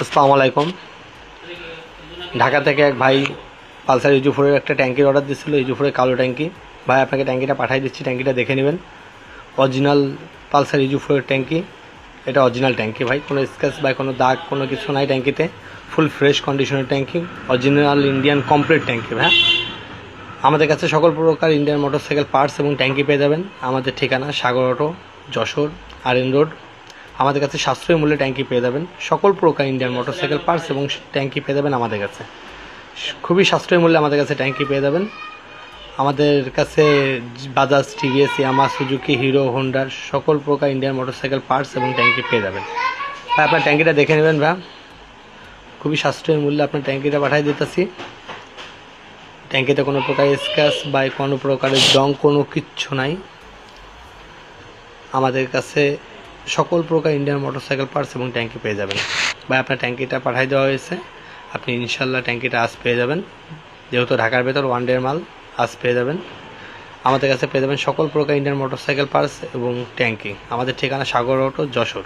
আসসালামু আলাইকুম। ঢাকা থেকে এক ভাই পালসার ইউজুফোরের একটা ট্যাঙ্কির অর্ডার দিচ্ছিল ইউজুফোরের কালো ট্যাঙ্কি। ভাই, আপনাকে ট্যাঙ্কিটা পাঠিয়ে দিচ্ছি, ট্যাঙ্কিটা দেখে নেবেন। অরিজিনাল পালসার ইউজুফোরের ট্যাঙ্কি। এটা অরিজিনাল ট্যাঙ্কি ভাই, কোনো স্ক্র্যাচ বা কোনো দাগ, কোনো কিছু নাই ট্যাঙ্কিতে। ফুল ফ্রেশ কন্ডিশনের ট্যাঙ্কি, অরিজিনাল ইন্ডিয়ান কমপ্লিট ট্যাঙ্কি হ্যাঁ আমাদের কাছে সকল প্রকার ইন্ডিয়ান মোটরসাইকেল, পার্টস এবং ট্যাঙ্কি পেয়ে যাবেন। আমাদের ঠিকানা Sagar auto, Jessore R N road. আমাদের কাছে সাশ্রয়ী মূল্যে ট্যাঙ্কি পেয়ে যাবেন। সকল প্রকার ইন্ডিয়ান মোটরসাইকেল পার্টস এবং ট্যাঙ্কি পেয়ে যাবেন আমাদের কাছে। খুবই সাশ্রয়ী মূল্যে আমাদের কাছে ট্যাঙ্কি পেয়ে যাবেন। আমাদের কাছে Bajaj T V S Yamaha Suzuki Hero হোন্ডার সকল প্রকার ইন্ডিয়ান মোটরসাইকেল পার্টস এবং ট্যাঙ্কি পেয়ে যাবেন। ভাই, আপনার ট্যাঙ্কিটা দেখে নেবেন, ভাই। খুবই সাশ্রয়ী মূল্যে আপনার ট্যাঙ্কিটা পাঠিয়ে দিতেছি। ট্যাঙ্কিতে কোনো প্রকার স্ক্র্যাচ বা কোনো প্রকারের জং কোনো কিচ্ছু নাই। আমাদের কাছে সকল প্রকার ইন্ডিয়ান মোটরসাইকেল পার্টস এবং ট্যাঙ্কি পেয়ে যাবেন। বা আপনার ট্যাঙ্কিটা পাঠাই দেওয়া হয়েছে। আপনি ইনশাল্লাহ ট্যাঙ্কিটা আজ পেয়ে যাবেন। যেহেতু ঢাকার ভেতর ওয়ান ডের মাল, আজ পেয়ে যাবেন। আমাদের কাছে পেয়ে যাবেন সকল প্রকার ইন্ডিয়ান মোটরসাইকেল পার্টস এবং ট্যাঙ্কি। আমাদের ঠিকানা সাগর অটো যশোর।